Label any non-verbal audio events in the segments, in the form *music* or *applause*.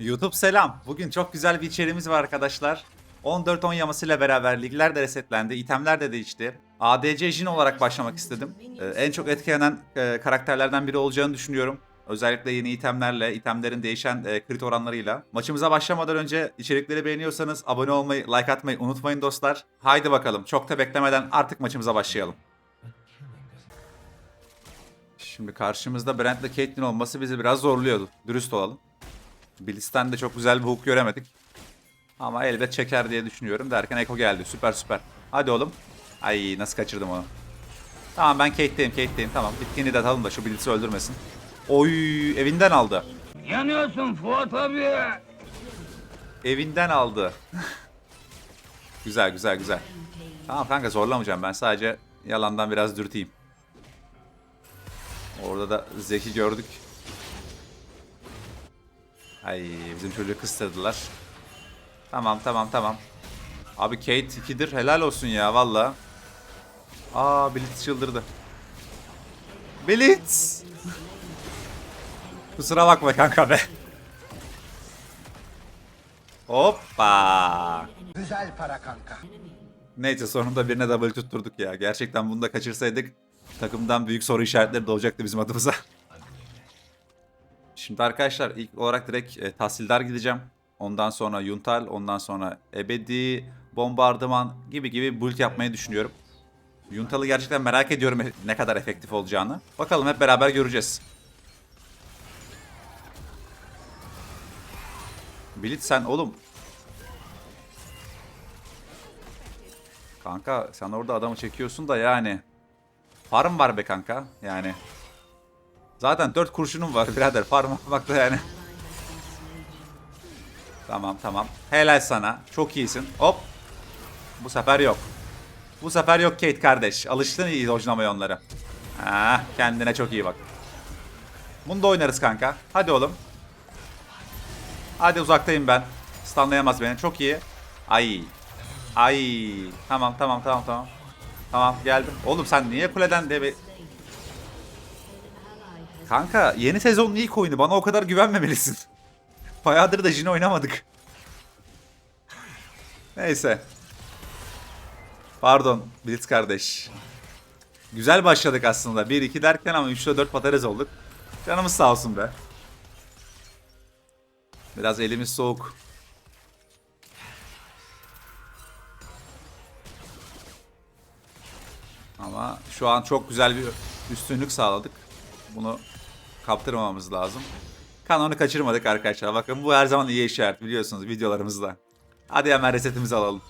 YouTube selam. Bugün çok güzel bir içeriğimiz var arkadaşlar. 14-10 yamasıyla beraber ligler de resetlendi, itemler de değişti. ADC Jin olarak başlamak istedim. Ee, en çok etkilenen e, karakterlerden biri olacağını düşünüyorum. Özellikle yeni itemlerle, itemlerin değişen e, crit oranlarıyla. Maçımıza başlamadan önce içerikleri beğeniyorsanız abone olmayı, like atmayı unutmayın dostlar. Haydi bakalım çok da beklemeden artık maçımıza başlayalım. Şimdi karşımızda Brent'le Caitlyn olması bizi biraz zorluyordu. Dürüst olalım. Blitz'ten de çok güzel bir hook göremedik. Ama elbet çeker diye düşünüyorum derken Eko geldi. Süper süper. Hadi oğlum. Ay nasıl kaçırdım onu. Tamam ben Kate'deyim Kate'deyim tamam. Bitkini de atalım da şu Blitz'i öldürmesin. Oy evinden aldı. Yanıyorsun Fuat abi. Evinden aldı. *laughs* güzel güzel güzel. Tamam kanka zorlamayacağım ben sadece yalandan biraz dürteyim. Orada da Zeki gördük. Ay bizim çocuğu kıstırdılar. Tamam tamam tamam. Abi Kate 2'dir helal olsun ya valla. Aa Blitz çıldırdı. Blitz! Kusura bakma kanka be. Hoppa. Güzel para kanka. Neyse sonunda birine double tutturduk ya. Gerçekten bunu da kaçırsaydık takımdan büyük soru işaretleri doğacaktı bizim adımıza. Şimdi arkadaşlar ilk olarak direkt e, Tahsildar gideceğim. Ondan sonra Yuntal, ondan sonra Ebedi, Bombardıman gibi gibi build yapmayı düşünüyorum. Yuntal'ı gerçekten merak ediyorum e- ne kadar efektif olacağını. Bakalım hep beraber göreceğiz. Blitz sen oğlum Kanka sen orada adamı çekiyorsun da yani. Farm var be kanka yani. Zaten 4 kurşunum var birader da yani. Tamam tamam. Helal sana. Çok iyisin. Hop. Bu sefer yok. Bu sefer yok Kate kardeş. Alıştın iyi dojlamaya onları. Ha, kendine çok iyi bak. Bunu da oynarız kanka. Hadi oğlum. Hadi uzaktayım ben. Stunlayamaz beni. Çok iyi. Ay. Ay. Tamam tamam tamam tamam. Tamam geldim. Oğlum sen niye kuleden de. Kanka yeni sezonun ilk oyunu. Bana o kadar güvenmemelisin. *laughs* Bayağıdır da Jin oynamadık. Neyse. Pardon Blitz kardeş. Güzel başladık aslında. 1-2 derken ama 3'te 4 patarez olduk. Canımız sağ olsun be. Biraz elimiz soğuk. Ama şu an çok güzel bir üstünlük sağladık. Bunu kaptırmamamız lazım. Kanonu kaçırmadık arkadaşlar. Bakın bu her zaman iyi işaret biliyorsunuz videolarımızda. Hadi hemen resetimizi alalım.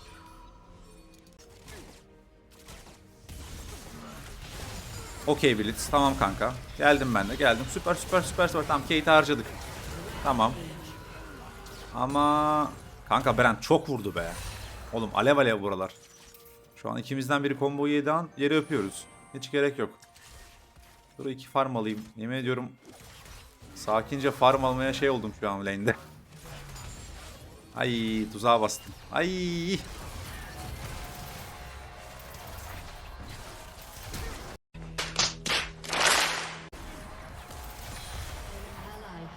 Okey Blitz. Tamam kanka. Geldim ben de geldim. Süper süper süper süper. Tamam Kate'i harcadık. Tamam. Ama kanka Brent çok vurdu be. Oğlum alev alev buralar. Şu an ikimizden biri combo yedi an yeri öpüyoruz. Hiç gerek yok. Dur iki farm alayım. Yemin ediyorum sakince farm almaya şey oldum şu an lane'de. Ay tuzağa bastım. Ay.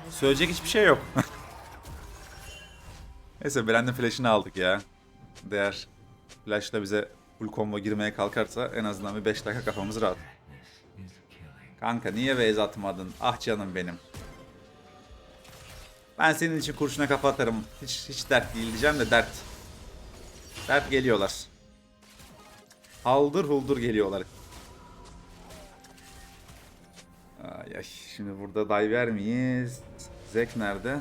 Söyleyecek hiçbir şey yok. *laughs* Neyse Brandon flash'ını aldık ya. Değer. Flash da bize full combo girmeye kalkarsa en azından bir 5 dakika kafamız rahat. Kanka niye base atmadın? Ah canım benim. Ben senin için kurşuna kafa atarım. Hiç, hiç dert değil diyeceğim de dert. Dert geliyorlar. Haldır huldur geliyorlar. Ay ay şimdi burada diver miyiz? Zek nerede?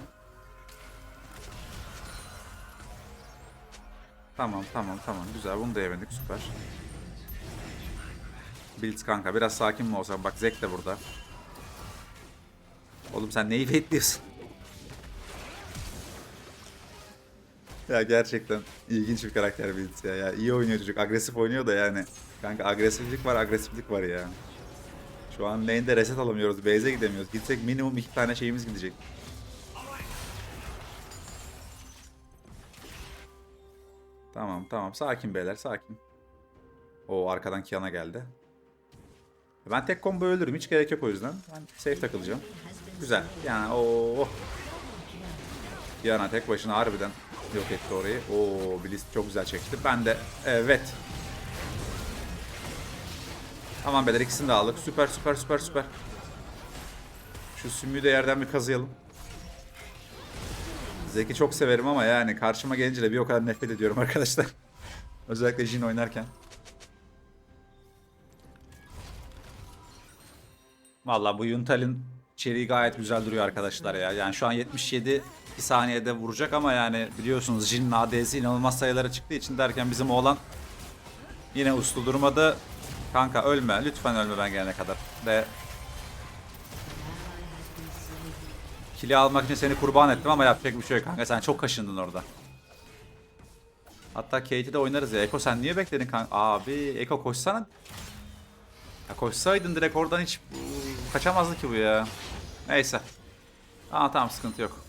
Tamam tamam tamam güzel bunu da yemedik süper. Blitz kanka biraz sakin mi olsa bak Zek de burada. Oğlum sen neyi bekliyorsun? *laughs* ya gerçekten ilginç bir karakter Blitz ya. ya. iyi oynuyor çocuk agresif oynuyor da yani. Kanka agresiflik var agresiflik var ya. Şu an lane'de reset alamıyoruz. Base'e gidemiyoruz. Gitsek minimum iki tane şeyimiz gidecek. Tamam tamam sakin beyler sakin. O arkadan Kiana geldi. Ben tek combo ölürüm hiç gerek yok o yüzden. Ben safe takılacağım. Güzel yani o Kiana tek başına harbiden yok etti orayı. Oo Blitz çok güzel çekti. Ben de evet. Tamam beyler ikisini de aldık. Süper süper süper süper. Şu sümüğü de yerden bir kazıyalım. Zeki çok severim ama yani karşıma gelince de bir o kadar nefret ediyorum *laughs* arkadaşlar. Özellikle Jin oynarken. Valla bu Yuntal'in içeriği gayet güzel duruyor arkadaşlar ya. Yani şu an 77 2 saniyede vuracak ama yani biliyorsunuz Jin'in AD'si inanılmaz sayılara çıktığı için derken bizim oğlan yine uslu durmadı. Kanka ölme. Lütfen ölme ben gelene kadar. Ve Kili almak için seni kurban ettim ama yapacak bir şey yok kanka. Sen çok kaşındın orada. Hatta Kate'i de oynarız ya. Eko sen niye bekledin kanka? Abi Eko koşsana. Ya koşsaydın direkt oradan hiç kaçamazdı ki bu ya. Neyse. Aa tamam sıkıntı yok.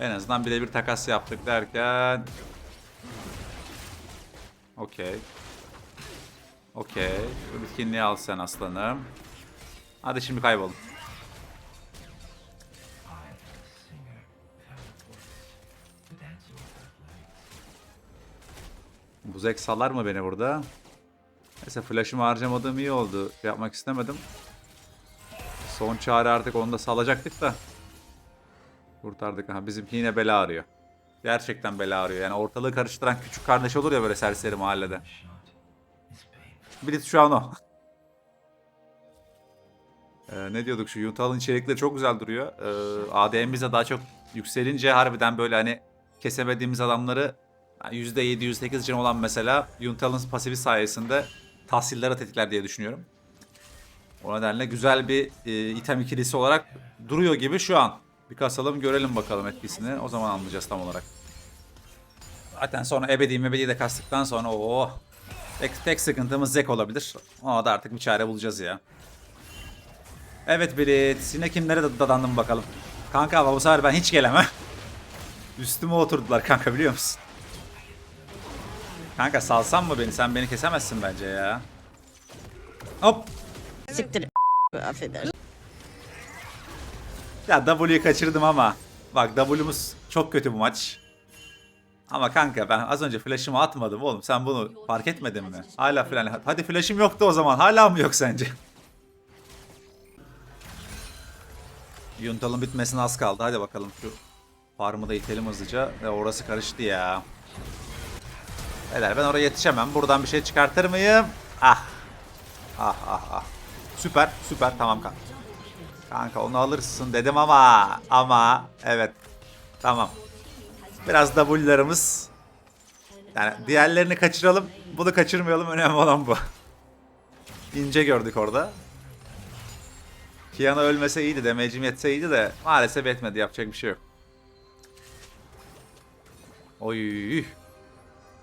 En azından birebir takas yaptık derken. Okey. Okey. Bitkinliği al sen aslanım. Hadi şimdi kaybolun. Bu Zek salar mı beni burada? Neyse flash'ımı harcamadığım iyi oldu. Şey yapmak istemedim. Son çare artık onu da salacaktık da. Kurtardık. Ha, bizimki yine bela arıyor. Gerçekten bela arıyor. Yani ortalığı karıştıran küçük kardeş olur ya böyle serseri mahallede. Blitz şu an o. *laughs* Ee, ne diyorduk şu Yuntal'ın içerikleri çok güzel duruyor. Ee, ADM'imiz de daha çok yükselince harbiden böyle hani kesemediğimiz adamları yani %7 %8 için olan mesela Yuntal'ın pasifi sayesinde tahsilleri tetikler diye düşünüyorum. O nedenle güzel bir e, item ikilisi olarak duruyor gibi şu an. Bir kasalım görelim bakalım etkisini. O zaman anlayacağız tam olarak. Zaten sonra ebedi mebedi de kastıktan sonra o tek, tek sıkıntımız Zek olabilir. Ona da artık bir çare bulacağız ya. Evet Blitz. Yine kimlere dadandım bakalım. Kanka ama bu sefer ben hiç gelemem. *laughs* Üstüme oturdular kanka biliyor musun? Kanka salsan mı beni? Sen beni kesemezsin bence ya. Hop. Siktir. Affedersin. Ya W'yu kaçırdım ama. Bak W'muz çok kötü bu maç. Ama kanka ben az önce flash'ımı atmadım oğlum. Sen bunu fark etmedin mi? Hala falan. Hadi flash'ım yoktu o zaman. Hala mı yok sence? Yuntal'ın bitmesine az kaldı. Hadi bakalım şu farmı da itelim hızlıca. Ve orası karıştı ya. Beyler ben oraya yetişemem. Buradan bir şey çıkartır mıyım? Ah. Ah ah ah. Süper süper tamam kanka. Kanka onu alırsın dedim ama ama evet tamam. Biraz W'larımız yani diğerlerini kaçıralım bunu kaçırmayalım önemli olan bu. İnce gördük orada. Kiana ölmese iyiydi damage'im yetse iyiydi de maalesef etmedi yapacak bir şey yok. Oy.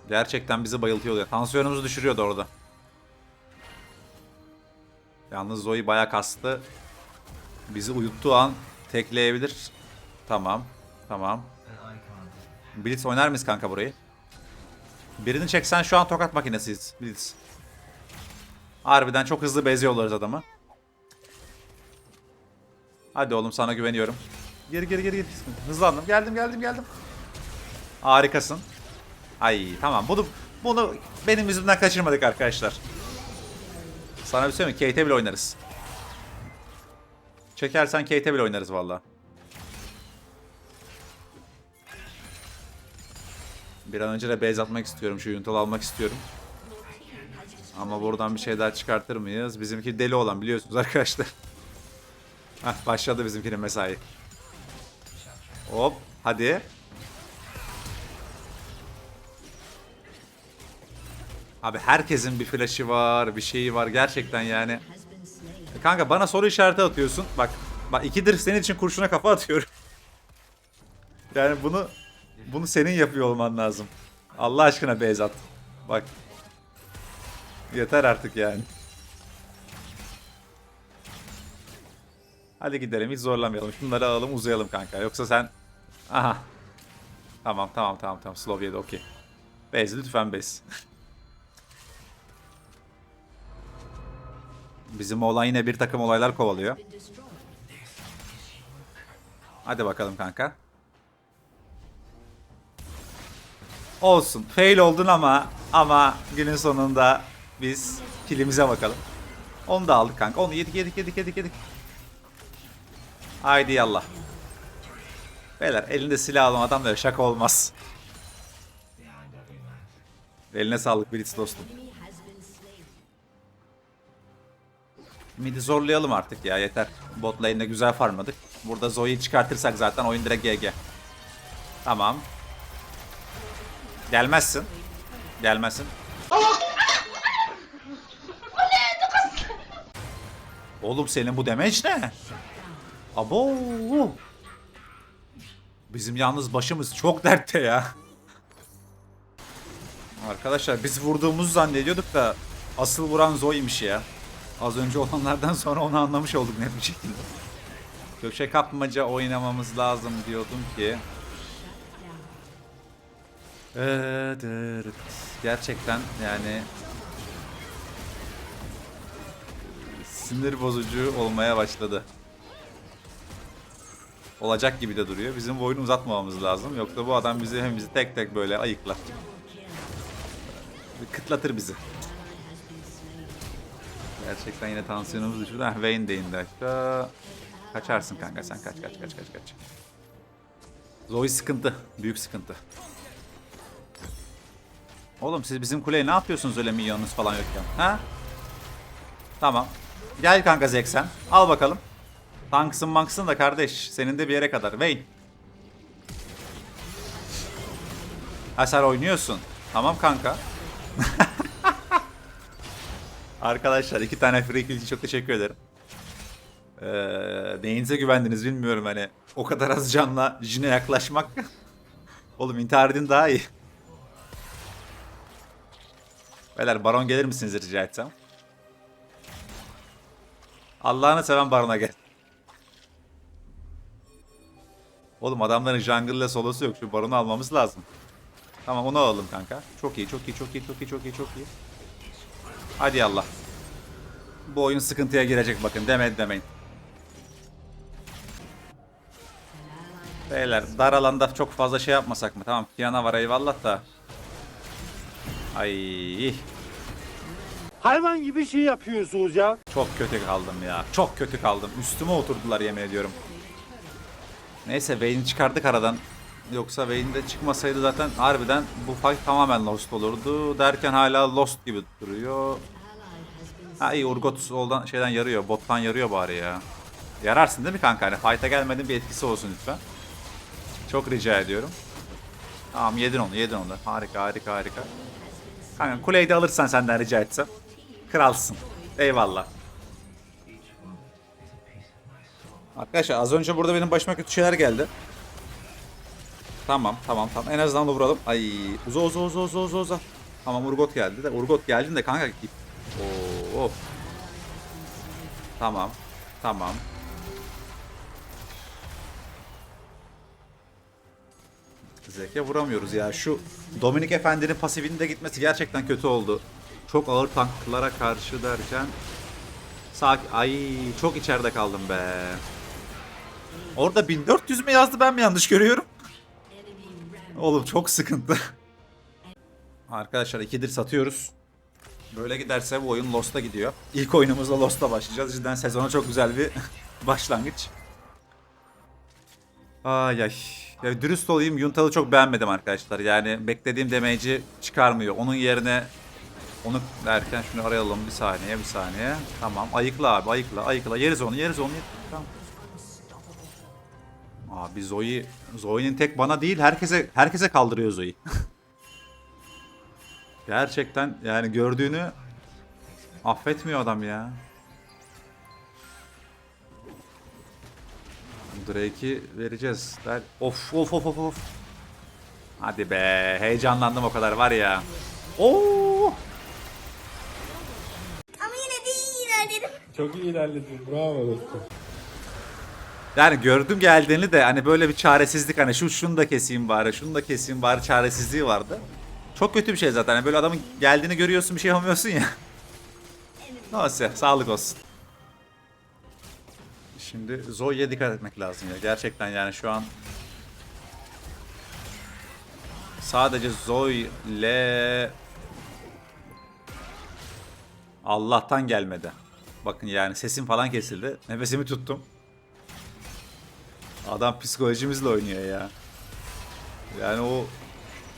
Gerçekten bizi bayıltıyordu. Tansiyonumuzu düşürüyordu orada. Yalnız Zoe bayağı kastı. Bizi uyuttuğu an tekleyebilir. Tamam. Tamam. Blitz oynar mıyız kanka burayı? Birini çeksen şu an tokat makinesiyiz Blitz. Harbiden çok hızlı beziyorlarız adamı. Hadi oğlum sana güveniyorum. Geri geri geri geri. Hızlandım. Geldim geldim geldim. Harikasın. Ay tamam bunu bunu benim yüzümden kaçırmadık arkadaşlar. Sana bir şey mi? Kate'e bile oynarız. Çekersen Kate'e bile oynarız valla. Bir an önce de base atmak istiyorum. Şu Yuntal'ı almak istiyorum. Ama buradan bir şey daha çıkartır mıyız? Bizimki deli olan biliyorsunuz arkadaşlar. Heh, başladı bizimkinin mesai. Hop hadi. Abi herkesin bir flash'ı var, bir şeyi var gerçekten yani. Kanka bana soru işareti atıyorsun. Bak, bak ikidir senin için kurşuna kafa atıyorum. *laughs* Yani bunu bunu senin yapıyor olman lazım. Allah aşkına Beyzat. Bak. Yeter artık yani. Hadi gidelim hiç zorlamayalım. Şunları alalım uzayalım kanka. Yoksa sen... Aha. Tamam tamam tamam tamam. Slow yedi okey. Base lütfen base. *laughs* Bizim oğlan yine bir takım olaylar kovalıyor. Hadi bakalım kanka. Olsun. Fail oldun ama ama günün sonunda biz kilimize bakalım. Onu da aldık kanka. Onu yedik yedik yedik yedik yedik. Haydi yallah. Beyler elinde silah olan adam da şaka olmaz. Eline sağlık Blitz dostum. Mid'i zorlayalım artık ya yeter. Bot lane'de güzel farmladık. Burada Zoe'yi çıkartırsak zaten oyun direkt GG. Tamam. Gelmezsin. Gelmezsin. Oğlum senin bu damage ne? Abo. Bizim yalnız başımız çok dertte ya. Arkadaşlar biz vurduğumuzu zannediyorduk da asıl vuran Zoe'ymiş ya. Az önce olanlardan sonra onu anlamış olduk net bir şekilde. Köşe kapmaca oynamamız lazım diyordum ki. Evet, gerçekten yani sinir bozucu olmaya başladı. Olacak gibi de duruyor. Bizim bu oyunu uzatmamamız lazım. Yoksa bu adam bizi hem bizi tek tek böyle ayıklar. Kıtlatır bizi. Gerçekten yine tansiyonumuz düşürdü. Heh, Vayne de indi. Kaçarsın kanka sen kaç kaç kaç kaç kaç. Zoe sıkıntı. Büyük sıkıntı. Oğlum siz bizim kuleye ne yapıyorsunuz öyle milyonunuz falan yokken? Ha? Tamam. Gel kanka Zek sen. Al bakalım. Tanksın manksın da kardeş. Senin de bir yere kadar. Vayne. Ha oynuyorsun. Tamam kanka. *laughs* Arkadaşlar iki tane free kill için çok teşekkür ederim. Ee, neyinize güvendiniz bilmiyorum hani. O kadar az canla Jin'e yaklaşmak. *laughs* Oğlum intihar edin daha iyi. Beyler baron gelir misiniz rica etsem? Allah'ını seven barona gel. Oğlum adamların jungle ile solosu yok. Şu baronu almamız lazım. Tamam onu alalım kanka. Çok iyi, çok iyi, çok iyi, çok iyi, çok iyi, çok iyi. Hadi Allah. Bu oyun sıkıntıya girecek bakın. Demedi demeyin. Beyler dar alanda çok fazla şey yapmasak mı? Tamam Kiana var eyvallah da. Ay Hayvan gibi şey yapıyorsunuz ya. çok kötü kaldım ya. Çok kötü kaldım. Üstüme oturdular yemin ediyorum. Neyse Vayne'i çıkardık aradan. Yoksa Vayne de çıkmasaydı zaten harbiden bu fight tamamen lost olurdu. Derken hala lost gibi duruyor. Ha iyi Urgot soldan şeyden yarıyor. Bottan yarıyor bari ya. Yararsın değil mi kanka? Hani fight'a gelmedin bir etkisi olsun lütfen. Çok rica ediyorum. Tamam yedin onu yedin onu. Harika harika harika. Kanka kuleyi de alırsan senden rica etsem. Kralsın. Eyvallah. Arkadaşlar az önce burada benim başıma kötü şeyler geldi. Tamam tamam tamam en azından da vuralım. Ay uza uza uza uza uza uza. Tamam Urgot geldi de Urgot geldin de kanka git. Oo. Tamam. Tamam. Zeke vuramıyoruz ya. Şu Dominik Efendi'nin pasifinin de gitmesi gerçekten kötü oldu. Çok ağır tanklara karşı derken Sakin. Ay çok içeride kaldım be. Orada 1400 mü yazdı ben mi yanlış görüyorum? Oğlum çok sıkıntı. *laughs* Arkadaşlar ikidir satıyoruz. Böyle giderse bu oyun Lost'a gidiyor. İlk oyunumuzda Lost'la başlayacağız. Cidden sezona çok güzel bir *laughs* başlangıç. Ay ay. Ya dürüst olayım Yuntal'ı çok beğenmedim arkadaşlar. Yani beklediğim damage'i çıkarmıyor. Onun yerine onu derken şunu arayalım bir saniye bir saniye. Tamam ayıkla abi ayıkla ayıkla. Yeriz onu yeriz onu. Tamam. Abi Zoe Zoe'nin tek bana değil herkese herkese kaldırıyor Zoe. *laughs* Gerçekten yani gördüğünü affetmiyor adam ya. Drake'i vereceğiz. Der. Of of of of of. Hadi be heyecanlandım o kadar var ya. Oo! Ama yine de iyi ilerledim. Çok iyi ilerledin. Bravo dostum. Yani gördüm geldiğini de hani böyle bir çaresizlik hani şu şunu da keseyim bari şunu da keseyim bari çaresizliği vardı. Çok kötü bir şey zaten. Hani böyle adamın geldiğini görüyorsun bir şey yapamıyorsun ya. Neyse sağlık olsun. Şimdi Zoe'ye dikkat etmek lazım ya. Gerçekten yani şu an Sadece Zoe ile Allah'tan gelmedi. Bakın yani sesim falan kesildi. Nefesimi tuttum. Adam psikolojimizle oynuyor ya. Yani o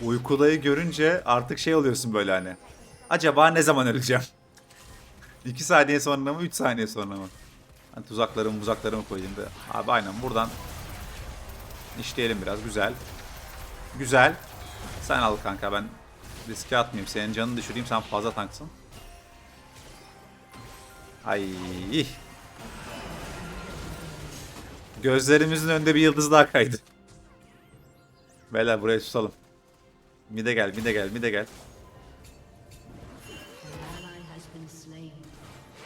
uykudayı görünce artık şey oluyorsun böyle hani. Acaba ne zaman öleceğim? *laughs* 2 saniye sonra mı 3 saniye sonra mı? Hani tuzaklarımı muzaklarımı koyayım da. Abi aynen buradan işleyelim biraz güzel. Güzel. Sen al kanka ben riske atmayayım. Senin canını düşüreyim sen fazla tanksın. Ay. Gözlerimizin önünde bir yıldız daha kaydı. Beyler burayı tutalım. Mide gel, mide gel, mide gel.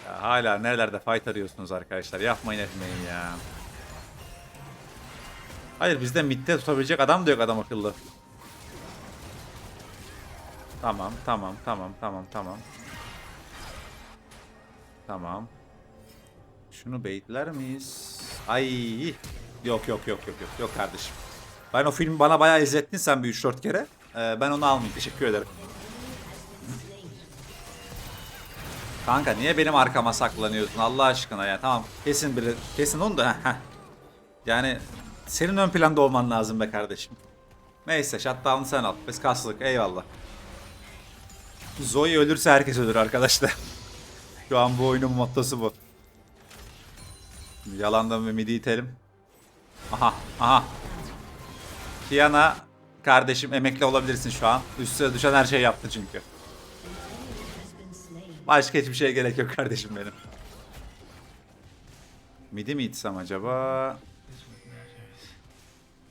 Ya hala nerelerde fight arıyorsunuz arkadaşlar? Yapmayın etmeyin ya. Hayır bizde midde tutabilecek adam da yok adam akıllı. Tamam, tamam, tamam, tamam, tamam. Tamam. Şunu baitler miyiz? Ay. Yok yok yok yok yok yok kardeşim. Ben o filmi bana bayağı izlettin sen bir 3-4 kere. Ee, ben onu almayayım. Teşekkür ederim. Kanka niye benim arkama saklanıyorsun Allah aşkına ya. Tamam kesin biri kesin onu da. yani senin ön planda olman lazım be kardeşim. Neyse shutdown'ı sen al. Biz kaslık eyvallah. Zoe ölürse herkes ölür arkadaşlar. *laughs* Şu an bu oyunun mottosu bu. Yalandan bir midi itelim. Aha aha. Kiana kardeşim emekli olabilirsin şu an. Üstüne düşen her şeyi yaptı çünkü. Başka hiçbir şeye gerek yok kardeşim benim. Midi mi itsem acaba?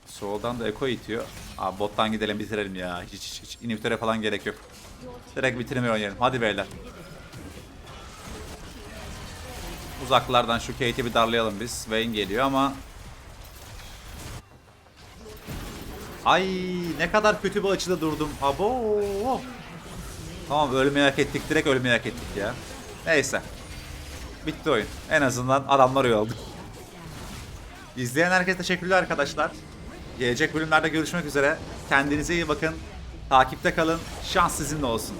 Soldan da Eko itiyor. Abi bottan gidelim bitirelim ya. Hiç hiç hiç inhibitöre falan gerek yok. Direkt bitirmeyi oynayalım. Hadi beyler. Uzaklardan şu Kate'i bir darlayalım biz. Vayne geliyor ama... Ay ne kadar kötü bir açıda durdum. Abo. Tamam ölmeyi hak ettik. Direkt ölmeyi hak ettik ya. Neyse. Bitti oyun. En azından adamlar oldu. İzleyen herkese teşekkürler arkadaşlar. Gelecek bölümlerde görüşmek üzere. Kendinize iyi bakın. Takipte kalın. Şans sizinle olsun.